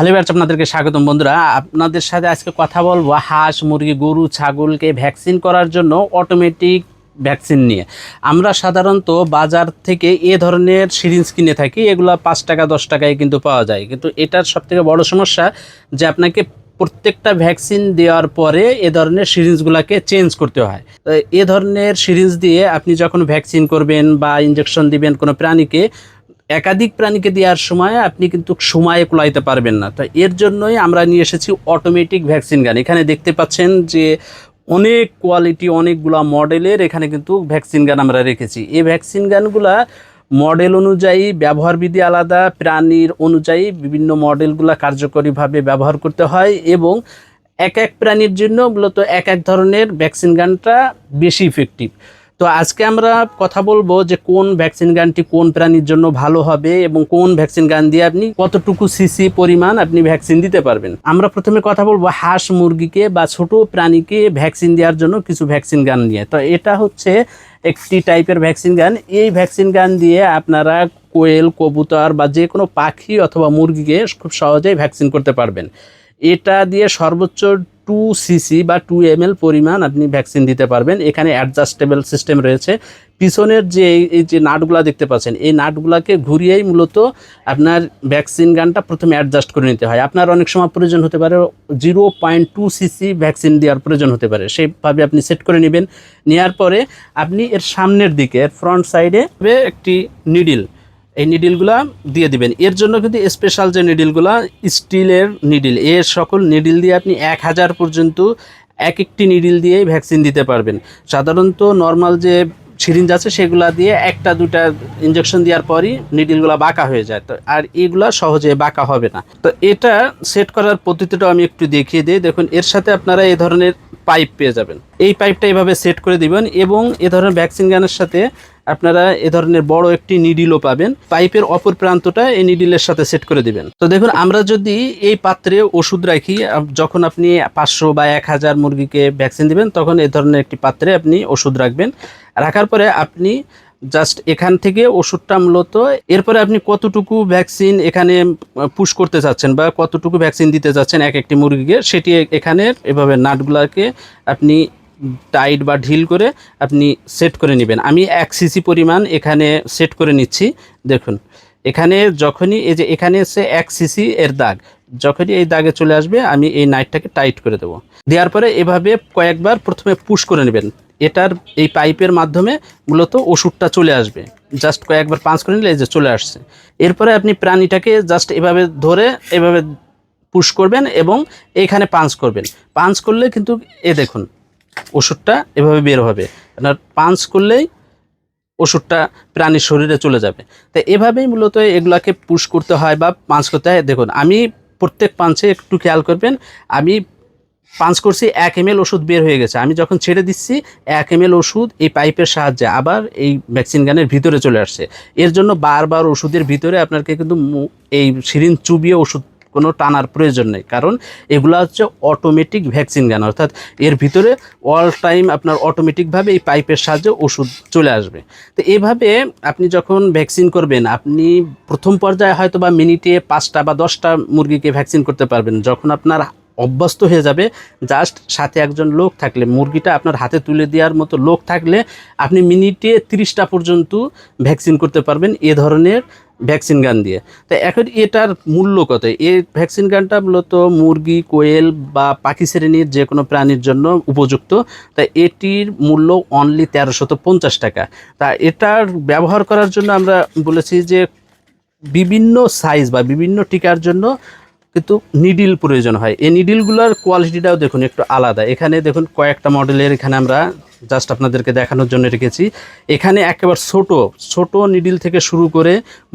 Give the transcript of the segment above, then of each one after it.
Hello batch, আপনাদেরকে স্বাগতম বন্ধুরা। আপনাদের সাথে আজকে কথা বলব হাঁস, মুরগি, গরু, ছাগলকে ভ্যাকসিন করার জন্য অটোমেটিক ভ্যাকসিন নিয়ে। আমরা সাধারণত বাজার থেকে এ ধরনের সিরিঞ্জ কিনে থাকি, এগুলো পাঁচ টাকা, দশ টাকায় কিন্তু পাওয়া যায়। কিন্তু এটার সবথেকে বড় সমস্যা যে আপনাকে প্রত্যেকটা ভ্যাকসিন দেওয়ার পরে এ ধরনের সিরিঞ্জগুলোকে চেঞ্জ করতে হয়। এ ধরনের সিরিঞ্জ দিয়ে আপনি যখন ভ্যাকসিন করবেন বা ইঞ্জেকশন দিবেন কোনো প্রাণীকে একাধিক প্রাণীকে দেওয়ার সময় আপনি কিন্তু সময়ে কুলাইতে পারবেন না। তো এর জন্যই আমরা নিয়ে এসেছি অটোমেটিক ভ্যাকসিন গান এখানে দেখতে পাচ্ছেন যে অনেক কোয়ালিটি অনেকগুলা মডেলের এখানে কিন্তু ভ্যাকসিন গান আমরা রেখেছি। এই ভ্যাকসিন গানগুলা মডেল অনুযায়ী, ব্যবহারবিধি আলাদা, প্রাণীর অনুযায়ী বিভিন্ন মডেলগুলা কার্যকরীভাবে ব্যবহার করতে হয় এবং এক এক প্রাণীর জন্য মূলত এক এক ধরনের ভ্যাকসিন গানটা বেশি ইফেক্টিভ তো আজকে আমরা কথা বলব যে কোন ভ্যাকসিন গানটি কোন প্রাণীর জন্য ভালো হবে এবং কোন ভ্যাকসিন গান দিয়ে আপনি কতটুকু সিসি পরিমাণ আপনি ভ্যাকসিন দিতে পারবেন। আমরা প্রথমে কথা বলব হাঁস মুরগিকে বা ছোট প্রাণীকে ভ্যাকসিন দেওয়ার জন্য কিছু ভ্যাকসিন গান নিয়ে। তো এটা হচ্ছে একটি টাইপের ভ্যাকসিন গান। এই ভ্যাকসিন গান দিয়ে আপনারা কোয়েল, কবুতর বা যে কোনো পাখি অথবা মুরগিকে খুব সহজেই ভ্যাকসিন করতে পারবেন। এটা দিয়ে সর্বোচ্চ টু সিসি বা টু এম পরিমাণ আপনি ভ্যাকসিন দিতে পারবেন। এখানে অ্যাডজাস্টেবল সিস্টেম রয়েছে। পিছনের যে এই- যে নাটগুলা দেখতে পাচ্ছেন, এই নাটগুলাকে ঘুরিয়েই মূলত আপনার ভ্যাকসিন গানটা প্রথমে অ্যাডজাস্ট করে নিতে হয়। আপনার অনেক সময় প্রয়োজন হতে পারে zero point two cc vaccine দেওয়ার প্রয়োজন হতে পারে। সেইভাবে আপনি সেট করে নেবেন। নেওয়ার পরে আপনি এর সামনের দিকে, এর ফ্রন্ট সাইডে একটি নিডিল এই নিডিলগুলা দিয়ে দিবেন। এর জন্য কিন্তু স্পেশাল যে নিডিলগুলা স্টিলের নিডিল এর সকল নিডিল দিয়ে আপনি এক হাজার পর্যন্ত এক একটি নিডিল দিয়েই ভ্যাকসিন দিতে পারবেন। সাধারণত নর্মাল যে সিরিঞ্জ আছে, সেগুলা দিয়ে একটা, দুটা ইঞ্জেকশন দেওয়ার পরই নিডিলগুলো বাঁকা হয়ে যায়। তো আর এগুলা সহজে বাঁকা হবে না। তো এটা সেট করার পদ্ধতিটা আমি একটু দেখিয়ে দিই। দেখুন, এর সাথে আপনারা এই ধরনের পাইপ পেয়ে যাবেন। এই পাইপটা এভাবে সেট করে দিবেন এবং এ ধরনের ভ্যাকসিন গানের সাথে আপনারা এ ধরনের বড় একটি নিডিলও পাবেন। পাইপের অপর প্রান্তটা এই নিডিলের সাথে সেট করে দিবেন। তো দেখুন, আমরা যদি এই পাত্রে ওষুধ রাখি যখন আপনি পাঁচশো বা এক হাজার মুরগিকে ভ্যাকসিন দিবেন, তখন এ ধরনের একটি পাত্রে আপনি ওষুধ রাখবেন। রাখার পরে আপনি জাস্ট এখান থেকে ওষুধটা মূলত, এরপরে আপনি কতটুকু ভ্যাকসিন এখানে পুশ করতে চাচ্ছেন বা কতটুকু ভ্যাকসিন দিতে চাচ্ছেন এক একটি মুরগিকে, সেটি এখানে এভাবে নাটগুলাকে আপনি টাইট বা ঢিল করে আপনি সেট করে নেবেন। আমি এক সিসি পরিমাণ এখানে সেট করে নিচ্ছি, দেখুন। এখানে যখনই, এই যে এখানে এসে এক সিসি এর দাগ, যখনই এই দাগে চলে আসবে, আমি এই নাইটটাকে টাইট করে দেবো। দেওয়ার পরে এভাবে কয়েকবার প্রথমে পুশ করে নেবেন। এটার এই পাইপের মাধ্যমে মূলত ওষুধটা চলে আসবে। জাস্ট কয়েকবার পাঁচ করে নিলে এই যে চলে আসছে। এরপরে আপনি প্রাণীটাকে জাস্ট এভাবে ধরে এভাবে পুশ করবেন এবং এখানে পাঞ্চ করবেন। পাঞ্চ করলে কিন্তু এ দেখুন, ওষুধটা এভাবে বের হবে। আপনার পাঞ্চ করলেই ওষুধটা প্রাণীর শরীরে চলে যাবে। তো এভাবেই মূলত এগুলাকে পুশ করতে হয় বা পাঞ্চ করতে হয়। দেখুন, আমি প্রত্যেক পাঞ্চে একটু খেয়াল করবেন, আমি পাঞ্চ করছি, এক এম ওষুধ বের হয়ে গেছে। আমি যখন ছেড়ে দিচ্ছি, এক এম ওষুধ এই পাইপের সাহায্যে আবার এই ভ্যাকসিন গানের ভিতরে চলে আসছে। এর জন্য বারবার ওষুধের ভিতরে আপনাকে কিন্তু এই সিরিঞ্জ চুবিয়ে ওষুধ কোনো টানার প্রয়োজন নেই। কারণ এগুলো হচ্ছে অটোমেটিক ভ্যাকসিন গান। অর্থাৎ এর ভিতরে অল টাইম আপনার অটোমেটিকভাবে এই পাইপের সাহায্যে ওষুধ চলে আসবে। তো এভাবে আপনি যখন ভ্যাকসিন করবেন, আপনি প্রথম পর্যায়ে হয়তো বা মিনিটে পাঁচটা বা দশটা মুরগিকে ভ্যাকসিন করতে পারবেন। যখন আপনার অভ্যস্ত হয়ে যাবে। জাস্ট সাথে একজন লোক থাকলে, মুরগিটা আপনার হাতে তুলে দেওয়ার মতো লোক থাকলে আপনি মিনিটে তিরিশটা পর্যন্ত ভ্যাকসিন করতে পারবেন এ ধরনের ভ্যাকসিন গান দিয়ে। তো এখন এটার মূল্য কত? এই ভ্যাকসিন গানটা মূলত মুরগি, কোয়েল বা পাখি শ্রেণির যে কোনো প্রাণীর জন্য উপযুক্ত। তা এটির মূল্য অনলি তেরোশত পঞ্চাশ টাকা। তা এটার ব্যবহার করার জন্য আমরা বলেছি যে বিভিন্ন সাইজ বা বিভিন্ন টিকার জন্য কিন্তু নিডিল প্রয়োজন হয়। এই নিডিলগুলোর কোয়ালিটিটাও দেখুন একটু আলাদা। এখানে দেখুন কয়েকটা মডেলের এখানে আমরা জাস্ট আপনাদেরকে দেখানোর জন্য রেখেছি। এখানে একেবারে ছোট ছোট নিডিল থেকে শুরু করে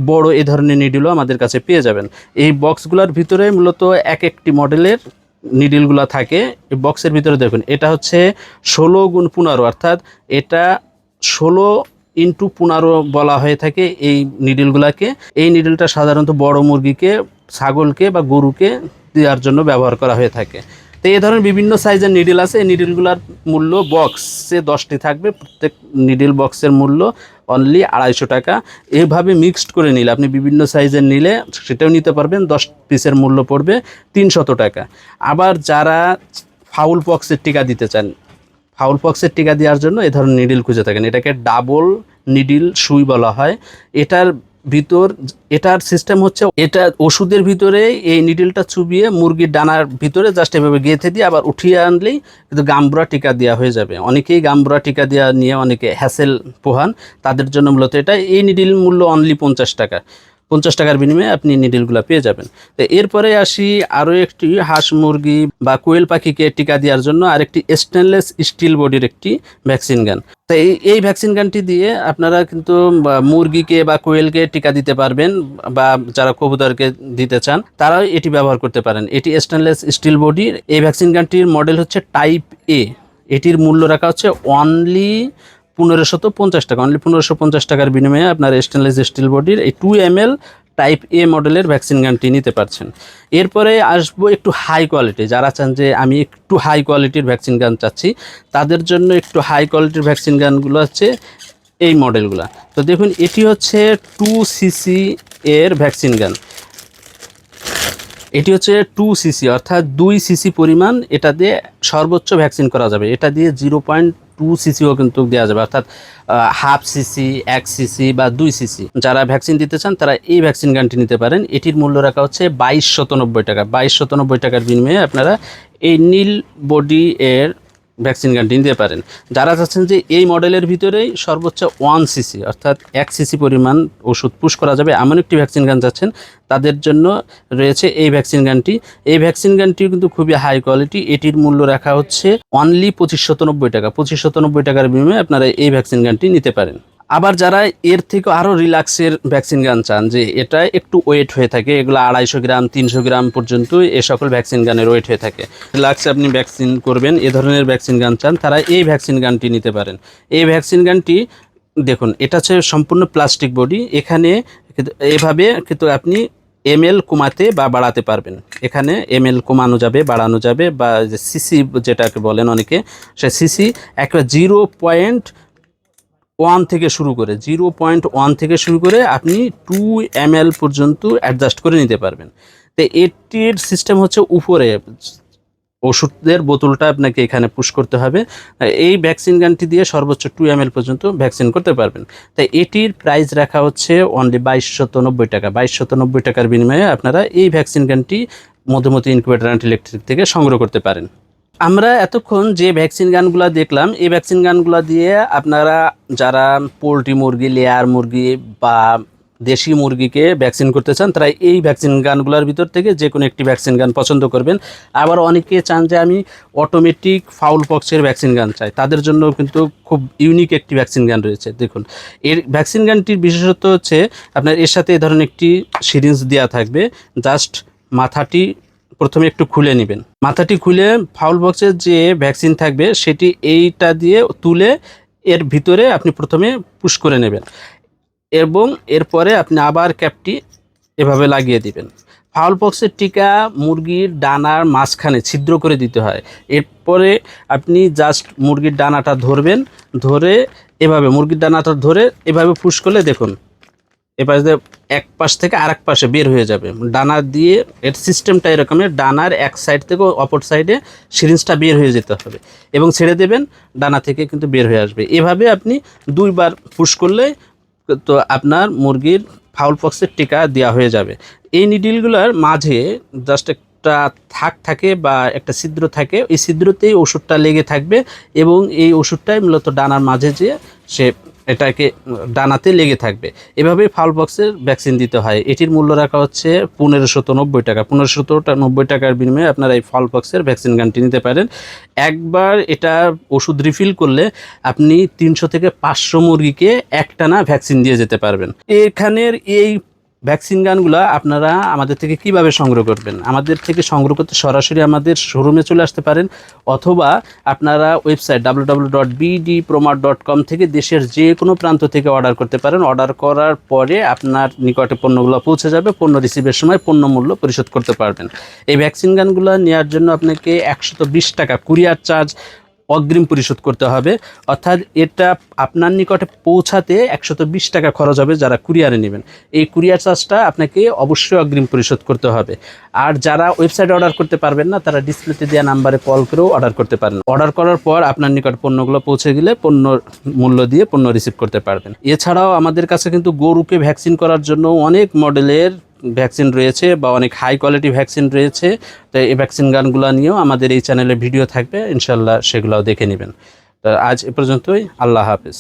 বড় এ ধরনের নিডিলও আমাদের কাছে পেয়ে যাবেন। এই বক্সগুলোর ভিতরে মূলত এক একটি মডেলের নিডিলগুলো থাকে। এই বক্সের ভিতরে দেখুন, এটা হচ্ছে ষোলো গুণ পনেরো, অর্থাৎ এটা ষোলো ইন্টু পনেরো বলা হয়ে থাকে এই নিডিলগুলোকে এই নিডিলটা সাধারণত বড় মুরগিকে, ছাগলকে বা গরুকে দেওয়ার জন্য ব্যবহার করা হয়ে থাকে। তো এই ধরনের বিভিন্ন সাইজের নিডিল আছে। এই নিডিলগুলোর মূল্য বক্সে দশটি থাকবে। প্রত্যেক নিডিল বক্সের মূল্য অনলি আড়াইশো টাকা। এভাবে মিক্সড করে নিলে, আপনি বিভিন্ন সাইজের নিলে সেটাও নিতে পারবেন। দশ পিসের মূল্য পড়বে তিনশত টাকা। আবার যারা ফাউল বক্সের টিকা দিতে চান ফাউল পক্সের টিকা দেওয়ার জন্য এ ধরনের নিডিল খুঁজে থাকেন। এটাকে ডাবল নিডিল সুই বলা হয়। এটার ভিতর, এটার সিস্টেম হচ্ছে, এটা ওষুধের ভিতরে এই নিডিলটা চুবিয়ে মুরগির ডানার ভিতরে জাস্ট এভাবে গেঁথে দিয়ে আবার উঠিয়ে আনলেই কিন্তু গামবুড়া টিকা দেওয়া হয়ে যাবে। অনেকেই গামবুড়া টিকা দেওয়া নিয়ে অনেকে হ্যাসেল পোহান। তাদের জন্য মূলত এটা। এই নিডিল মূল্য অনলি পঞ্চাশ টাকা। পঞ্চাশ টাকার বিনিময়ে আপনি নিডিলগুলো পেয়ে যাবেন। তো এরপরে আসি আরও একটি হাঁস মুরগি বা কোয়েল পাখিকে টিকা দেওয়ার জন্য আরেকটি স্টেনলেস স্টিল বডির একটি ভ্যাকসিন গান তো এই এই ভ্যাকসিন গানটি দিয়ে আপনারা কিন্তু মুরগিকে বা কোয়েলকে টিকা দিতে পারবেন, বা যারা কবুতরকে দিতে চান, তারাও এটি ব্যবহার করতে পারেন। এটি স্টেনলেস স্টিল বডির এই ভ্যাকসিন গানটির মডেল হচ্ছে টাইপ এ এটির মূল্য রাখা হচ্ছে অনলি পনেরোশত পঞ্চাশ টাকা অনলি পনেরোশো পঞ্চাশ টাকার বিনিময়ে আপনার স্টেনলেস স্টিল বডির এই two M L type A মডেলের ভ্যাকসিন গানটি নিতে পারছেন। এরপরে আসব একটু হাই কোয়ালিটি যারা চান যে আমি একটু হাই কোয়ালিটির ভ্যাকসিন গান চাচ্ছি, তাদের জন্য একটু হাই কোয়ালিটির ভ্যাকসিন গানগুলো হচ্ছে এই মডেলগুলো তো দেখুন, এটি হচ্ছে টু সিসি এর ভ্যাকসিন গান এটি হচ্ছে টু সিসি অর্থাৎ দুই সিসি পরিমাণ এটা দিয়ে সর্বোচ্চ ভ্যাকসিন করা যাবে। এটা দিয়ে জিরো পয়েন্ট টু সিসিও কিন্তু দেওয়া যাবে, অর্থাৎ হাফ সিসি এক সিসি বা দুই সিসি যারা ভ্যাকসিন দিতে চান, তারা এই ভ্যাকসিন গানটি নিতে পারেন। এটির মূল্য রাখা হচ্ছে বাইশ শতানব্বই টাকা। বাইশ শতানব্বই টাকার বিনিময়ে আপনারা এই নীল বডি এর ভ্যাকসিন গানটি নিতে পারেন। যারা চাচ্ছেন যে এই মডেলের ভিতরেই সর্বোচ্চ ওয়ান সিসি অর্থাৎ এক সিসি পরিমাণ ওষুধ পুশ করা যাবে, এমন একটি ভ্যাকসিন গান চাচ্ছেন, তাদের জন্য রয়েছে এই ভ্যাকসিন গানটি এই ভ্যাকসিন গানটি কিন্তু খুবই হাই কোয়ালিটি এটির মূল্য রাখা হচ্ছে অনলি পঁচিশ শতানব্বই টাকা। পঁচিশ শতানব্বই টাকার বিনিময়ে আপনারা এই ভ্যাকসিন গানটি নিতে পারেন। আবার যারা এর থেকে আরও রিল্যাক্সের ভ্যাকসিন গান চান, যে এটা একটু ওয়েট হয়ে থাকে, এগুলো আড়াইশো গ্রাম, তিনশো গ্রাম পর্যন্ত এ সকল ভ্যাকসিন গানের ওয়েট হয়ে থাকে। রিল্যাক্সে আপনি ভ্যাকসিন করবেন, এ ধরনের ভ্যাকসিন গান চান, তারা এই ভ্যাকসিন গানটি নিতে পারেন। এই ভ্যাকসিন গানটি, দেখুন, এটা হচ্ছে সম্পূর্ণ প্লাস্টিক বডি, এখানে এভাবে কিন্তু আপনি এম এল কমাতে বা বাড়াতে পারবেন। এখানে এম এল কমানো যাবে, বাড়ানো যাবে, বা সিসি যেটাকে বলেন অনেকে, সে সিসি একটা জিরো পয়েন্ট ওয়ান থেকে শুরু করে জিরো পয়েন্ট ওয়ান থেকে শুরু করে আপনি টু এম পর্যন্ত অ্যাডজাস্ট করে নিতে পারবেন। তো এটির সিস্টেম হচ্ছে উপরে। ওষুধের বোতলটা আপনাকে এখানে পুশ করতে হবে। এই ভ্যাকসিন গানটি দিয়ে সর্বোচ্চ টু এম পর্যন্ত ভ্যাকসিন করতে পারবেন। তাই এটির প্রাইস রাখা হচ্ছে অনলি বাইশশত নব্বই টাকা। বাইশশত নব্বই টাকার বিনিময়ে আপনারা এই ভ্যাকসিন গানটি মধুমতি ইনকিউবেটার অ্যান্ড ইলেকট্রিক থেকে সংগ্রহ করতে পারেন। আমরা এতক্ষণ যে ভ্যাকসিন গানগুলো দেখলাম, এই ভ্যাকসিন গানগুলো দিয়ে আপনারা যারা পোলট্রি মুরগি, লেয়ার মুরগি বা দেশি মুরগিকে ভ্যাকসিন করতে চান, তারা এই ভ্যাকসিন গানগুলোর ভিতর থেকে যে কোনো একটি ভ্যাকসিন গান পছন্দ করবেন। আবার অনেকে চান যে আমি অটোমেটিক ফাউল পক্সের ভ্যাকসিন গান চাই। তাদের জন্য কিন্তু খুব ইউনিক একটি ভ্যাকসিন গান রয়েছে। দেখুন, এর ভ্যাকসিন গানটির বিশেষত্ব হচ্ছে, আপনার এর সাথে এ ধরনের একটি সিরিঞ্জ দেওয়া থাকবে। জাস্ট মাথাটি প্রথমে একটু খুলে নেবেন। মাথাটি খুলে ফাউল বক্সের যে ভ্যাকসিন থাকবে, সেটি এইটা দিয়ে তুলে এর ভিতরে আপনি প্রথমে পুশ করে নেবেন। এবং এরপরে আপনি আবার ক্যাপটি এভাবে লাগিয়ে দিবেন। ফাউল পক্সের টিকা মুরগির ডানার মাঝখানে ছিদ্র করে দিতে হয়। এরপরে আপনি জাস্ট মুরগির ডানাটা ধরবেন, ধরে এভাবে, মুরগির ডানাটা ধরে এভাবে পুশ করলে দেখুন এপাশ দিয়ে এক পাশ থেকে আরেক পাশে বের হয়ে যাবে। ডানা দিয়ে এর সিস্টেমটা এরকমের ডানার এক সাইড থেকে অপর সাইডে সিরিঞ্জটা বের হয়ে যেতে হবে এবং ছেড়ে দেবেন, ডানা থেকে কিন্তু বের হয়ে আসবে। এভাবে আপনি দুইবার পুশ করলে তো আপনার মুরগির ফাউল পক্সের টিকা দেওয়া হয়ে যাবে। এই নিডিলগুলোর মাঝে জাস্ট একটা থাক থাকে বা একটা ছিদ্র থাকে, এই ছিদ্রতেই ওষুধটা লেগে থাকবে এবং এই ওষুধটাই মূলত ডানার মাঝে যেয়ে সে এটাকে ডানাতে লেগে থাকবে। এভাবেই ফাউল বক্সের ভ্যাকসিন দিতে হয়। এটির মূল্য রাখা হচ্ছে পনেরোশত নব্বই টাকা। পনেরোশত নব্বই টাকার বিনিময়ে আপনারা এই ফাউল বক্সের ভ্যাকসিন গানটি নিতে পারেন। একবার এটা ওষুধ রিফিল করলে আপনি তিনশো থেকে পাঁচশো মুরগিকে একটানা ভ্যাকসিন দিয়ে যেতে পারবেন। এখানের এই ভ্যাকসিন গানগুলো আপনারা আমাদের থেকে কীভাবে সংগ্রহ করবেন? আমাদের থেকে সংগ্রহ করতে সরাসরি আমাদের শোরুমে চলে আসতে পারেন, অথবা আপনারা website W W dot dot com থেকে দেশের যে কোনো প্রান্ত থেকে অর্ডার করতে পারেন। অর্ডার করার পরে আপনার নিকটে পণ্যগুলো পৌঁছে যাবে, পণ্য রিসিভের সময় পণ্য মূল্য পরিশোধ করতে পারবেন। এই ভ্যাকসিন গানগুলো নেওয়ার জন্য আপনাকে একশত বিশ টাকা কুরিয়ার চার্জ অগ্রিম পরিশোধ করতে হবে। অর্থাৎ এটা আপনার নিকটে পৌঁছাতে একশত বিশ টাকা খরচ হবে যারা কুরিয়ারে নেবেন। এই কুরিয়ার চার্জটা আপনাকে অবশ্যই অগ্রিম পরিশোধ করতে হবে। আর যারা ওয়েবসাইটে অর্ডার করতে পারবেন না, তারা ডিসপ্লেতে দেওয়া নাম্বারে কল করেও অর্ডার করতে পারেন। অর্ডার করার পর আপনার নিকট পণ্যগুলো পৌঁছে গেলে পণ্য মূল্য দিয়ে পণ্য রিসিভ করতে পারবেন। এছাড়াও আমাদের কাছে কিন্তু গরুকে ভ্যাকসিন করার জন্য অনেক মডেলের ভ্যাকসিন রয়েছে বা অনেক হাই কোয়ালিটি ভ্যাকসিন রয়েছে তো এই ভ্যাকসিন গানগুলো নিয়েও আমাদের এই চ্যানেলে ভিডিও থাকবে ইনশাল্লাহ সেগুলোও দেখে নেবেন। তো আজ এ পর্যন্তই, আল্লাহ হাফিজ।